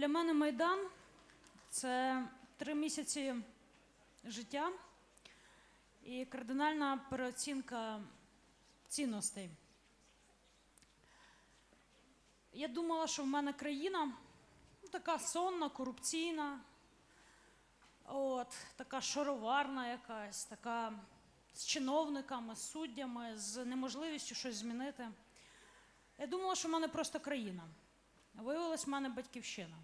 Для мене Майдан це три місяці життя і кардинальна переоцінка цінностей. Я думала, що в мене країна ну, така сонна, корупційна, от, така шароварна якась, така з чиновниками, з суддями, з неможливістю щось змінити. Я думала, що в мене просто країна. Виявилась в мене батьківщина.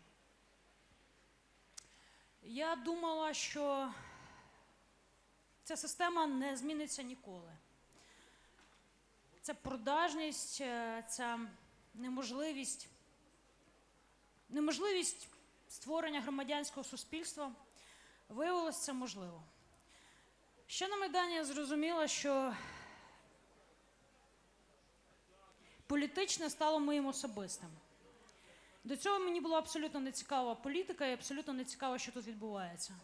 Я думала, що ця система не зміниться ніколи. Ця продажність, е, ця неможливість, неможливість створення громадянського суспільства виявилось це можливо. Ще на Майдані я зрозуміла, що політичне стало моїм особистим. До цього мені була абсолютно не цікава політика і абсолютно не цікаво, що тут відбувається.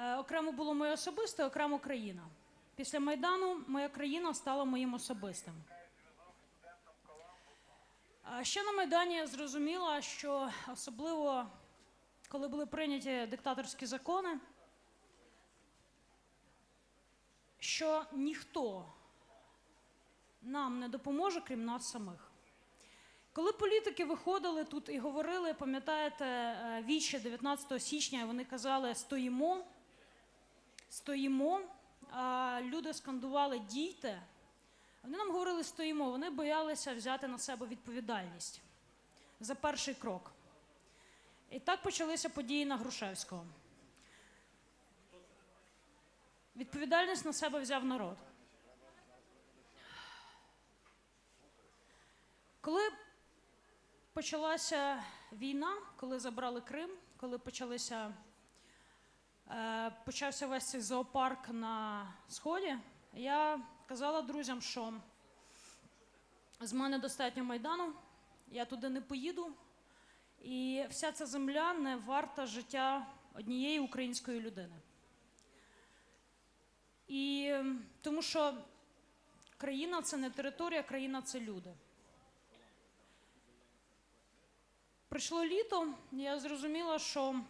Е, окремо було моє особисте, окремо країна. Після Майдану моя країна стала моїм особистим. Ще на Майдані я зрозуміла, що особливо коли були прийняті диктаторські закони, що ніхто нам не допоможе, крім нас самих. Коли політики виходили тут і говорили, пам'ятаєте, е, віче 19 січня, вони казали стоїмо, стоїмо, а люди скандували дійте. Вони нам говорили стоїмо, вони боялися взяти на себе відповідальність за перший крок. І так почалися події на Грушевського. Відповідальність на себе взяв народ. Коли почалася війна, коли забрали Крим, коли почалися, е, почався весь цей зоопарк на Сході, я казала друзям, що з мене достатньо майдану, я туди не поїду, і вся ця земля не варта життя однієї української людини. І тому що країна це не територія, країна це люди. Прийшло літо, я зрозуміла, що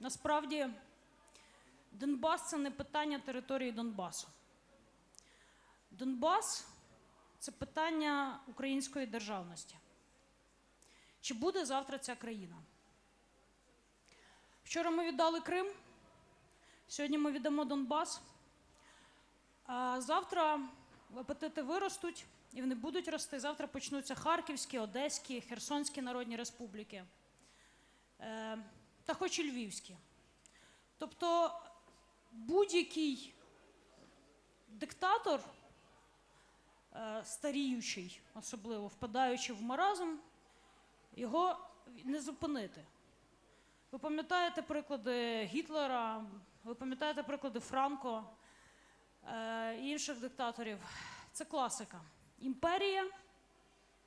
насправді Донбас це не питання території Донбасу. Донбас це питання української державності. Чи буде завтра ця країна? Вчора ми віддали Крим, сьогодні ми віддамо Донбас. А завтра апетити виростуть і вони будуть рости. Завтра почнуться Харківські, Одеські, Херсонські народні республіки, е, та хоч і Львівські. Тобто будь-який диктатор, е, старіючий, особливо впадаючи в маразм, його не зупинити. Ви пам'ятаєте приклади Гітлера, ви пам'ятаєте приклади Франко е, і інших диктаторів. Це класика. Імперія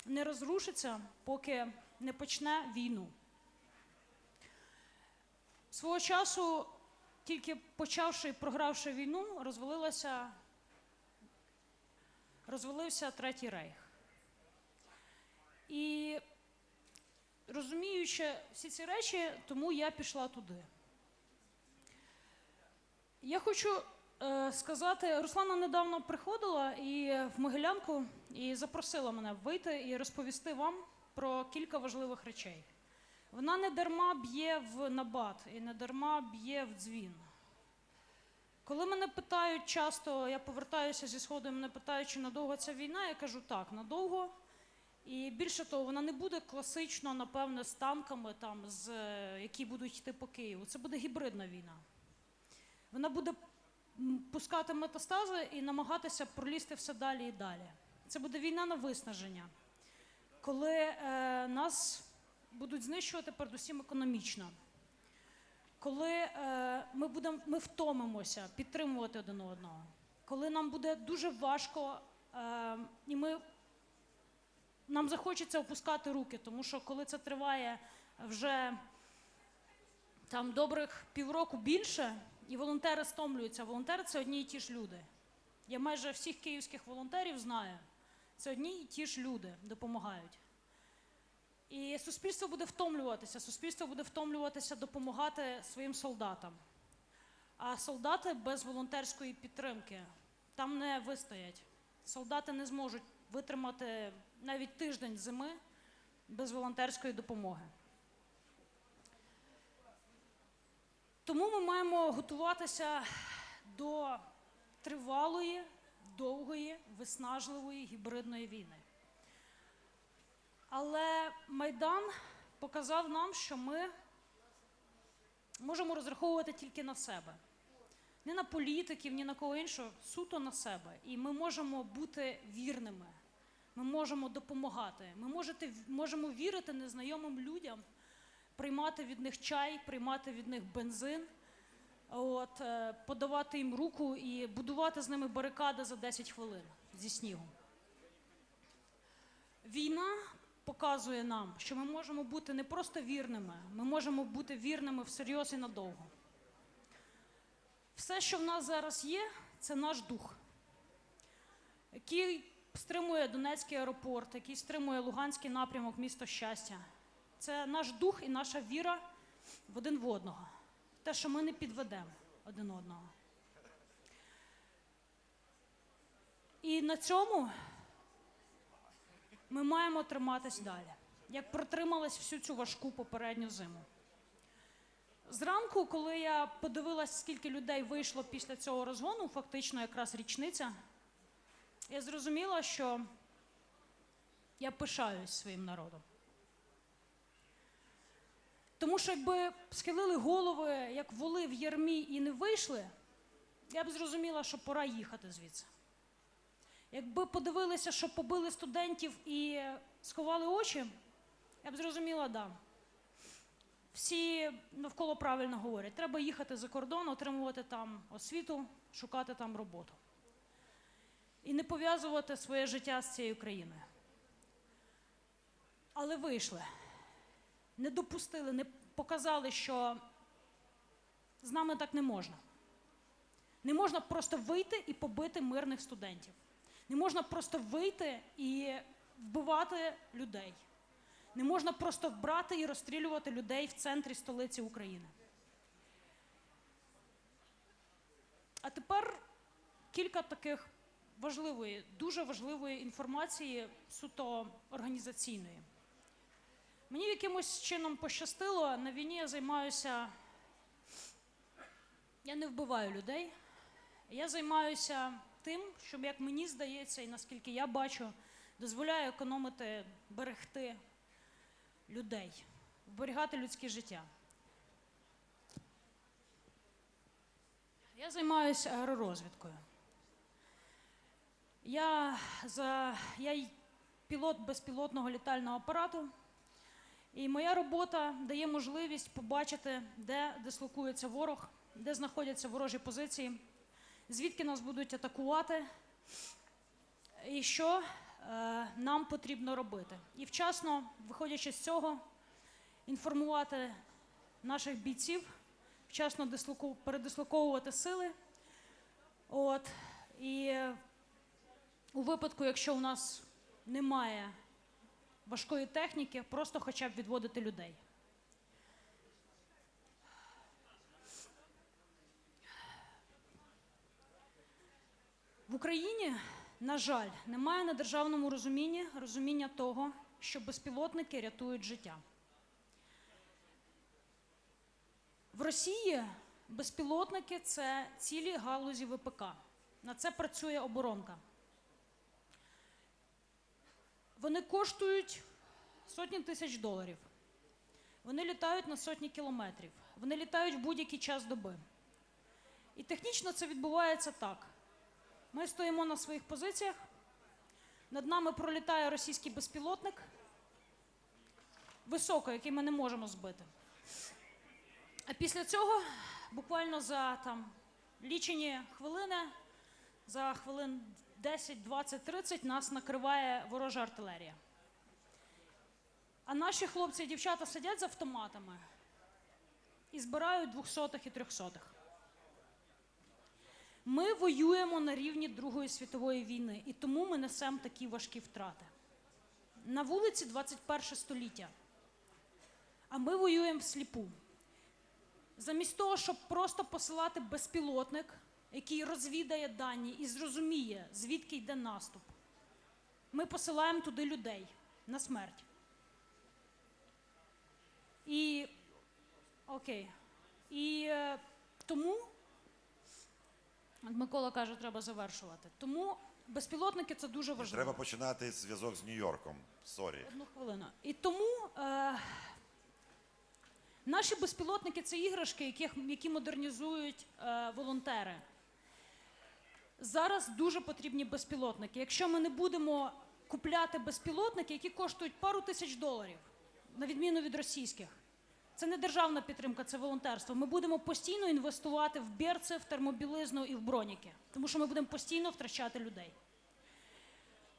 не розрушиться, поки не почне війну. Свого часу, тільки почавши і програвши війну, розвалилася, розвалився Третій Рейх. І розуміючи всі ці речі, тому я пішла туди. Я хочу сказати, Руслана недавно приходила і в Могилянку і запросила мене вийти і розповісти вам про кілька важливих речей. Вона не дарма б'є в набат і не дарма б'є в дзвін. Коли мене питають часто, я повертаюся зі сходу, і мене питають, чи надовго ця війна, я кажу так, надовго. І більше того, вона не буде класично, напевне, з танками, там, з, е, які будуть йти по Києву. Це буде гібридна війна. Вона буде пускати метастази і намагатися пролізти все далі і далі. Це буде війна на виснаження, коли е, нас будуть знищувати передусім економічно. Коли е, ми, будем, ми втомимося підтримувати один одного, коли нам буде дуже важко, е, і ми, нам захочеться опускати руки, тому що коли це триває вже там добрих півроку більше, і волонтери стомлюються. Волонтери це одні і ті ж люди. Я майже всіх київських волонтерів знаю. Це одні і ті ж люди допомагають. І суспільство буде втомлюватися. Суспільство буде втомлюватися допомагати своїм солдатам. А солдати без волонтерської підтримки там не вистоять. Солдати не зможуть витримати навіть тиждень зими без волонтерської допомоги. Тому ми маємо готуватися до тривалої, довгої, виснажливої гібридної війни. Але Майдан показав нам, що ми можемо розраховувати тільки на себе. Не на політиків, ні на кого іншого, суто на себе. І ми можемо бути вірними. Ми можемо допомагати. Ми можете, можемо вірити незнайомим людям, приймати від них чай, приймати від них бензин, от, е, подавати їм руку і будувати з ними барикади за 10 хвилин зі снігу. Війна показує нам, що ми можемо бути не просто вірними, ми можемо бути вірними всерйоз і надовго. Все, що в нас зараз є, це наш дух, який стримує Донецький аеропорт, який стримує Луганський напрямок, місто щастя. Це наш дух і наша віра в один в одного. Те, що ми не підведемо один одного. І на цьому ми маємо триматись далі, як протримались всю цю важку попередню зиму. Зранку, коли я подивилась, скільки людей вийшло після цього розгону, фактично якраз річниця, я зрозуміла, що я пишаюсь своїм народом. Тому що якби схилили голови, як воли в ярмі і не вийшли, я б зрозуміла, що пора їхати звідси. Якби подивилися, що побили студентів і сховали очі, я б зрозуміла, да. Всі навколо правильно говорять, треба їхати за кордон, отримувати там освіту, шукати там роботу. І не пов'язувати своє життя з цією країною. Але вийшли, не допустили, не показали, що з нами так не можна. Не можна просто вийти і побити мирних студентів. Не можна просто вийти і вбивати людей. Не можна просто брати і розстрілювати людей в центрі столиці України. А тепер кілька таких важливої, дуже важливої інформації, суто організаційної. Мені якимось чином пощастило, на війні я займаюся. Я не вбиваю людей. Я займаюся тим, що, як мені здається, і наскільки я бачу, дозволяє економити, берегти людей, вберігати людське життя. Я займаюся аеророзвідкою. Я, за, я пілот безпілотного літального апарату, і моя робота дає можливість побачити, де дислокується ворог, де знаходяться ворожі позиції, звідки нас будуть атакувати, і що е, нам потрібно робити. І вчасно, виходячи з цього, інформувати наших бійців, вчасно дислоку, передислоковувати сили. От, і у випадку, якщо у нас немає важкої техніки, просто хоча б відводити людей. В Україні, на жаль, немає на державному розумінні розуміння того, що безпілотники рятують життя. В Росії безпілотники це цілі галузі ВПК. На це працює оборонка. Вони коштують сотні тисяч доларів. Вони літають на сотні кілометрів. Вони літають в будь-який час доби. І технічно це відбувається так. Ми стоїмо на своїх позиціях, над нами пролітає російський безпілотник, високо, який ми не можемо збити. А після цього, буквально за там, лічені хвилини, за хвилин 10, 20, 30 нас накриває ворожа артилерія. А наші хлопці і дівчата сидять з автоматами і збирають двохсотих і трьохсотих. Ми воюємо на рівні Другої світової війни, і тому ми несемо такі важкі втрати. На вулиці 21 століття. А ми воюємо всліпу. Замість того, щоб просто посилати безпілотник, який розвідає дані і зрозуміє, звідки йде наступ, ми посилаємо туди людей на смерть. І окей. І е, тому Микола каже, треба завершувати. Тому безпілотники це дуже важливо. Треба починати зв'язок з Нью-Йорком. Сорі. Одну хвилину. І тому е, наші безпілотники це іграшки, яких, які модернізують е, волонтери. Зараз дуже потрібні безпілотники. Якщо ми не будемо купляти безпілотники, які коштують пару тисяч доларів, на відміну від російських. Це не державна підтримка, це волонтерство. Ми будемо постійно інвестувати в берці, в термобілизну і в броніки, тому що ми будемо постійно втрачати людей.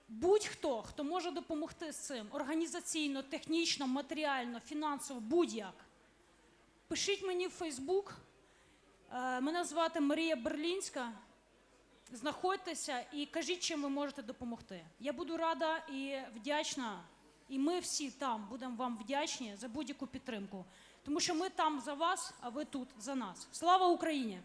Будь-хто, хто може допомогти з цим організаційно, технічно, матеріально, фінансово, будь-як. Пишіть мені в Фейсбук. Е, Мене звати Марія Берлінська. Знаходьтеся і кажіть, чим ви можете допомогти. Я буду рада і вдячна, і ми всі там будемо вам вдячні за будь-яку підтримку. Тому що ми там за вас, а ви тут за нас. Слава Україні!